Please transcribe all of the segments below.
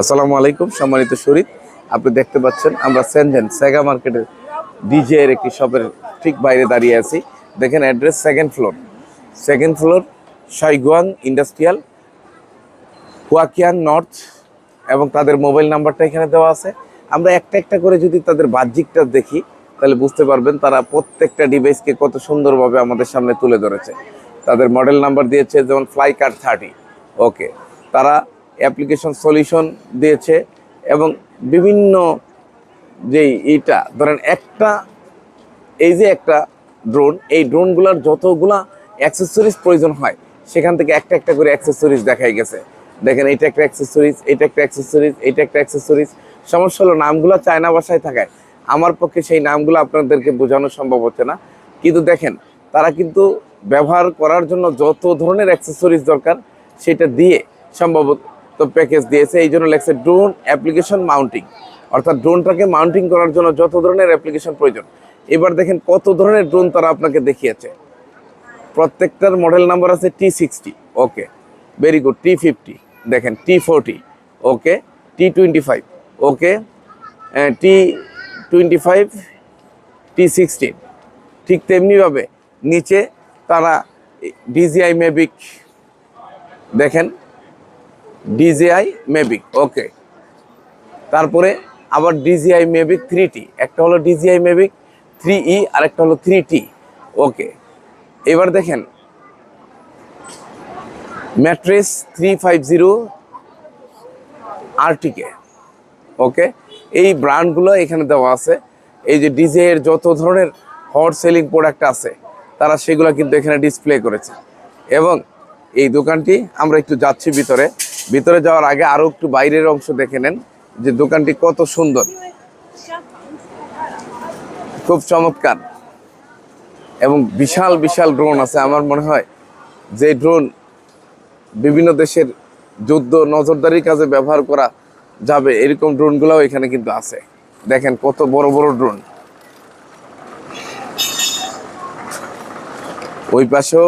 আসসালামু আলাইকুম, সম্মানিত শরীফ। আপনি দেখতে পাচ্ছেন, আমরা সেনজেন সেগা মার্কেটের ডিজে এর একটি শপের ঠিক বাইরে দাঁড়িয়ে আছি। দেখেন address second floor second floor Saiguang industrial Huaqiang north এবং তাদের মোবাইল নাম্বারটা এখানে দেওয়া আছে। আমরা একটা একটা করে যদি তাদের বাহ্যিকটা দেখি, তাহলে বুঝতে পারবেন তারা প্রত্যেকটা ডিভাইসকে কত সুন্দরভাবে আমাদের সামনে তুলে ধরেছে। তাদের মডেল নাম্বার দিয়েছে যেমন ফ্লাই কার্ড থার্টি ওকে তারা অ্যাপ্লিকেশন সলিউশন দিয়েছে এবং বিভিন্ন যেই এটা ধরেন একটা, এই যে একটা ড্রোন এই ড্রোনগুলোর যতগুলা অ্যাক্সেসরিজ প্রয়োজন হয়, সেখান থেকে একটা একটা করে অ্যাক্সেসরিজ দেখাই গেছে। দেখেন এটা একটা অ্যাক্সেসরিজ এটা একটা অ্যাক্সেসরিজ এটা একটা অ্যাক্সেসরিজ সমস্যা হলো, নামগুলো চায়না ভাষায় থাকায়। আমার পক্ষে সেই নামগুলো আপনাদেরকে বোঝানো সম্ভব হচ্ছে না। কিন্তু দেখেন, তারা কিন্তু ব্যবহার করার জন্য যত ধরনের অ্যাক্সেসরিজ দরকার, সেটা দিয়ে সম্ভবত প্যাকেজ দিয়েছে। এই জন্য লেগছে ড্রোন অ্যাপ্লিকেশন মাউন্টিং অর্থাৎ ড্রোনটাকে মাউন্টিং করার জন্য যত ধরনের অ্যাপ্লিকেশন প্রয়োজন। এবার দেখেন কত ধরনের ড্রোন তারা আপনাকে দেখিয়েছে। প্রত্যেকটার মডেল নাম্বার আছে T sixty okay very good T fifty দেখেন T forty okay T twenty five okay T twenty five T sixteen ঠিক তেমনিভাবে নিচে তারা ডিজিআই মেবিক দেখেন ডিজিআই মেবিক ওকে তারপরে আবার ডিজিআই মেবিক থ্রি টি একটা হলো ডিজিআই মেবিক থ্রি ই আর একটা হলো থ্রি টি ওকে এবার দেখেন mattress three five zero RTK okay এই ব্র্যান্ডগুলো এখানে দেওয়া আছে। এই যে ডিজে এর যত ধরনের হট সেলিং প্রোডাক্ট আছে, তারা সেগুলো কিন্তু এখানে ডিসপ্লে করেছে। এবং এই দোকানটি, আমরা একটু যাচ্ছি ভিতরে। ভিতরে যাওয়ার আগে আরও একটু বাইরের অংশ দেখে নেন যে দোকানটি কত সুন্দর। খুব চমৎকার এবং বিশাল বিশাল ড্রোন আছে। আমার মনে হয় যে ড্রোন বিভিন্ন দেশের যুদ্ধ নজরদারির কাজে ব্যবহার করা যাবে, এরকম ড্রোনগুলোও এখানে কিন্তু আছে। দেখেন কত বড় বড় ড্রোন ওই পাশেও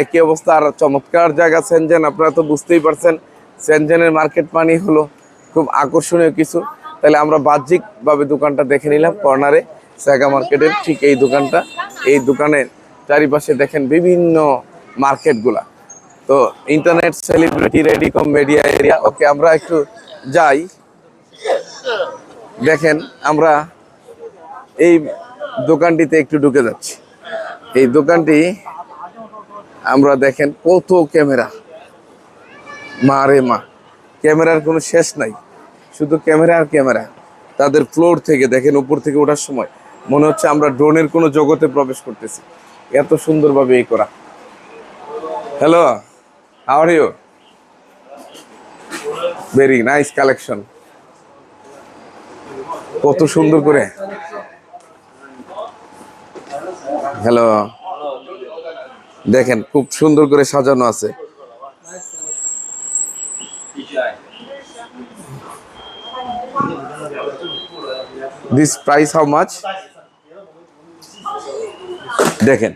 একই অবস্থা, আর চমৎকার জায়গা সেনজেন আপনারা তো বুঝতেই পারছেন সেনজেনের মার্কেট মানি হলো খুব আকর্ষণীয় কিছু। তাহলে আমরা বাহ্যিকভাবে দোকানটা দেখে নিলাম কর্নারে স্যাগা মার্কেটের ঠিক এই দোকানটা। এই দোকানের চারিপাশে দেখেন বিভিন্ন মার্কেটগুলা তো ইন্টারনেট সেলিব্রিটি রেডিকম মিডিয়া এরিয়া ওকে আমরা একটু যাই। দেখেন আমরা এই দোকানটিতে একটু ঢুকে যাচ্ছি। এই দোকানটি আমরা দেখেন কত ক্যামেরা। মা রে মা, ক্যামেরার কোনো শেষ নাই। শুধু ক্যামেরা আর ক্যামেরা। তাদের ফ্লোর থেকে দেখেন, উপর থেকে ওঠার সময় মনে হচ্ছে আমরা ড্রোনের কোনো জগতে প্রবেশ করতেছি। এত সুন্দরভাবে এই করা। Hello are you very nice collection কত সুন্দর করে। হ্যালো দেখেন, খুব সুন্দর করে সাজানো আছে। দিস প্রাইস হাউ মাচ দেখেন,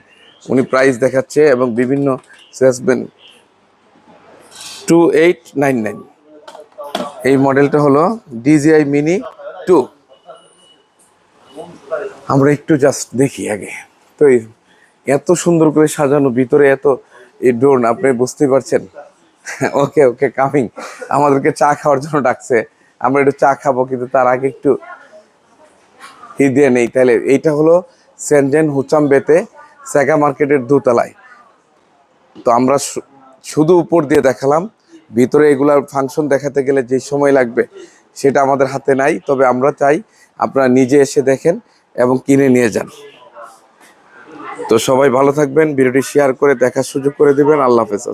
উনি প্রাইস দেখাচ্ছে এবং বিভিন্ন salesman two eight nine nine এই মডেলটা হলো ডিজিআই মিনি টু আমরা একটু জাস্ট দেখি আগে। তো এত সুন্দর করে সাজানো, ভিতরে এত এই ড্রোন আপনি বুঝতেই পারছেন? ওকে ওকে কামিং আমাদেরকে চা খাওয়ার জন্য ডাকছে। আমরা একটু চা খাব, কিন্তু তার আগে একটু দিয়ে নেই। তাহলে এইটা হলো সেনজেন হুচামবেতে স্যাগা মার্কেটের দোতলায়। তো আমরা শুধু উপর দিয়ে দেখালাম। ভিতরে এগুলার ফাংশন দেখাতে গেলে যে সময় লাগবে, সেটা আমাদের হাতে নাই। তবে আমরা চাই আপনারা নিজে এসে দেখেন এবং কিনে নিয়ে যান। তো সবাই ভালো থাকবেন। ভিডিওটি শেয়ার করে দেখার সুযোগ করে দেবেন। আল্লাহ হাফেজ।